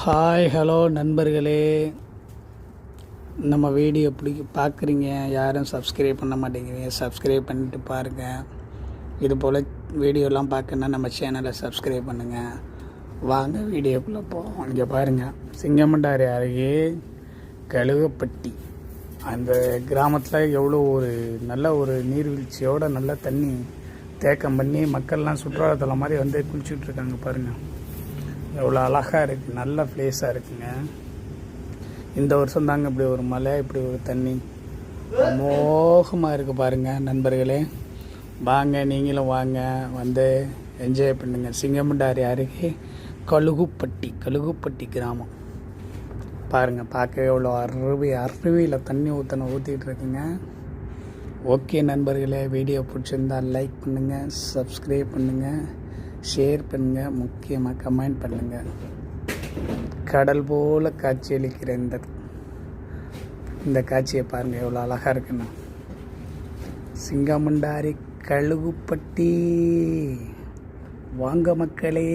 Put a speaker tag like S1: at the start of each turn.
S1: Hi hello நண்பர்களே. நம்ம video பிடிக்க பார்க்குறீங்க. யாரும் சப்ஸ்கிரைப் பண்ண மாட்டேங்கிறீங்க. சப்ஸ்கிரைப் பண்ணிட்டு பாருங்கள் இது போல் வீடியோலாம் பார்க்கணுன்னா நம்ம சேனலை சப்ஸ்கிரைப் பண்ணுங்கள் வாங்க வீடியோக்குள்ளே போவோம். இங்கே பாருங்கள் சிங்கமண்டாரி அருகே கழுகப்பட்டி. அந்த கிராமத்தில் எவ்வளோ ஒரு நல்ல ஒரு நீர்வீழ்ச்சியோட நல்ல தண்ணி தேக்கம் பண்ணி மக்கள்லாம் சுற்றுலாத்தலம் மாதிரி வந்து குளிச்சுட்ருக்காங்க பாருங்கள் எவ்வளோ அழகாக இருக்குது நல்ல பிளேஸாக இருக்குங்க. இந்த வருஷம் தாங்க இப்படி ஒரு மலை இப்படி ஒரு தண்ணி. மோகமாக இருக்குது பாருங்கள் நண்பர்களே. வாங்க நீங்களும் வாங்க வந்து என்ஜாய் பண்ணுங்கள் சிங்கமுண்டாரி அருகே கழுகுப்பட்டி கழுகுப்பட்டி கிராமம். பாருங்கள் பார்க்க எவ்வளோ அருவி அருவியில் தண்ணி ஊற்றணும் ஊற்றிட்டு இருக்குங்க. ஓகே நண்பர்களே வீடியோ பிடிச்சிருந்தா லைக் பண்ணுங்கள் சப்ஸ்கிரைப் பண்ணுங்கள் ஷேர் பண்ணுங்கள் முக்கியமாக கமெண்ட் பண்ணுங்கள் கடல் போல் காட்சியளிக்கிற இந்த இந்த காட்சியை பாருங்கள் எவ்வளோ அழகாக இருக்குன்னு. சிங்கமுண்டாரி கழுகுப்பட்டி. வாங்க மக்களே.